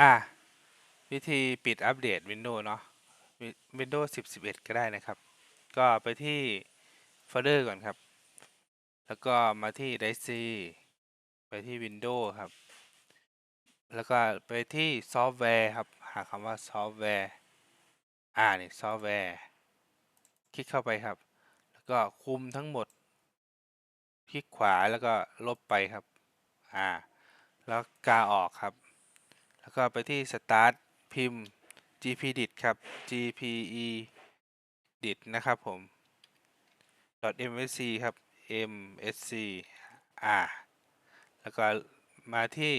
อ่า วิธีปิดอัปเดต Windows เนาะ Windows 10 11 ก็ได้นะครับ ก็ไปที่โฟลเดอร์ก่อนครับ แล้วก็มาที่ d i c e ไปที่ Windows ครับ แล้วก็ไปที่ซอฟต์แวร์ครับ หาคำว่าซอฟต์แวร์ อ่านี่ซอฟต์แวร์ คลิกเข้าไปครับ แล้วก็คุมทั้งหมด คลิกขวาแล้วก็ลบไปครับ อ่า แล้วกาออกครับ ก็ไปที่ Start พิมพ์ gpedit ครับ gpedit นะครับผม .msc ครับ msc อ่าแล้วก็มาที่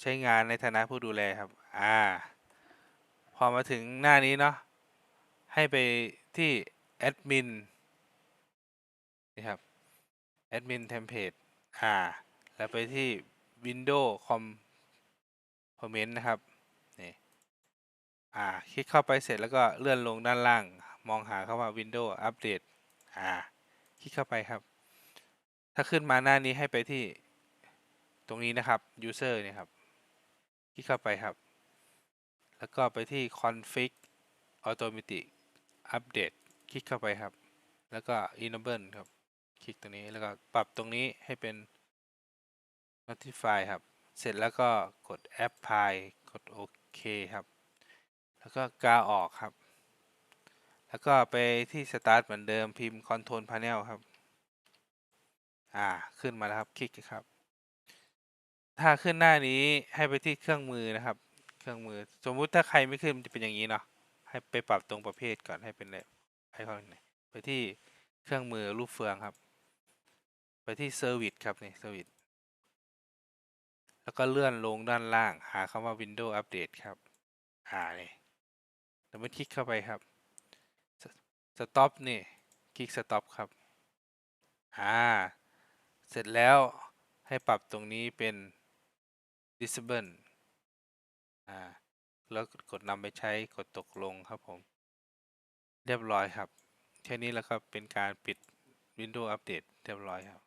ใช้งานในฐานะผู้ดูแลครับอ่าพอมาถึงหน้านี้เนาะให้ไปที่ admin นี่ครับ admin template อ่าแล้วไปที่ windows component นะครับนี่อ่าคลิกเข้าไปเสร็จแล้วก็เลื่อนลงด้านล่าง มองหาคำว่า Windows Update อ่าคลิกเข้าไปครับ ถ้าขึ้นมาหน้านี้ให้ไปที่ตรงนี้นะครับ User เนี่ยครับ คลิกเข้าไปครับ แล้วก็ไปที่ Config Automatic Update คลิกเข้าไปครับ แล้วก็ Enable ครับ คลิกตรงนี้แล้วก็ปรับตรงนี้ให้เป็น Notify ครับ เสร็จแล้วก็กด Apply กดโอเคครับ แล้วก็กาออกครับ แล้วก็ไปที่ Start เหมือนเดิมพิมพ์ Control Panel ครับ อ่า ขึ้นมาแล้วครับ คลิกครับ ถ้าขึ้นหน้านี้ให้ไปที่เครื่องมือนะครับ เครื่องมือ สมมุติถ้าใครไม่ขึ้นมันจะเป็นอย่างนี้เนาะ ให้ไปปรับตรงประเภทก่อนให้เป็นแบบไอคอนไปที่เครื่องมือรูปเฟืองครับ ไปที่ Service ครับนี่ Service แล้วก็เลื่อนลงด้านล่าง หาคำว่า Windows Update ครับอ่านี่แล้วมันคลิกเข้าไปครับ Stop นี่ คลิก Stop ครับ อ่า เสร็จแล้วให้ปรับตรงนี้เป็น Disable อ่า แล้วกดนำไปใช้กดตกลงครับผม เรียบร้อยครับ แค่นี้แล้วก็เป็นการปิด Windows Update เรียบร้อยครับ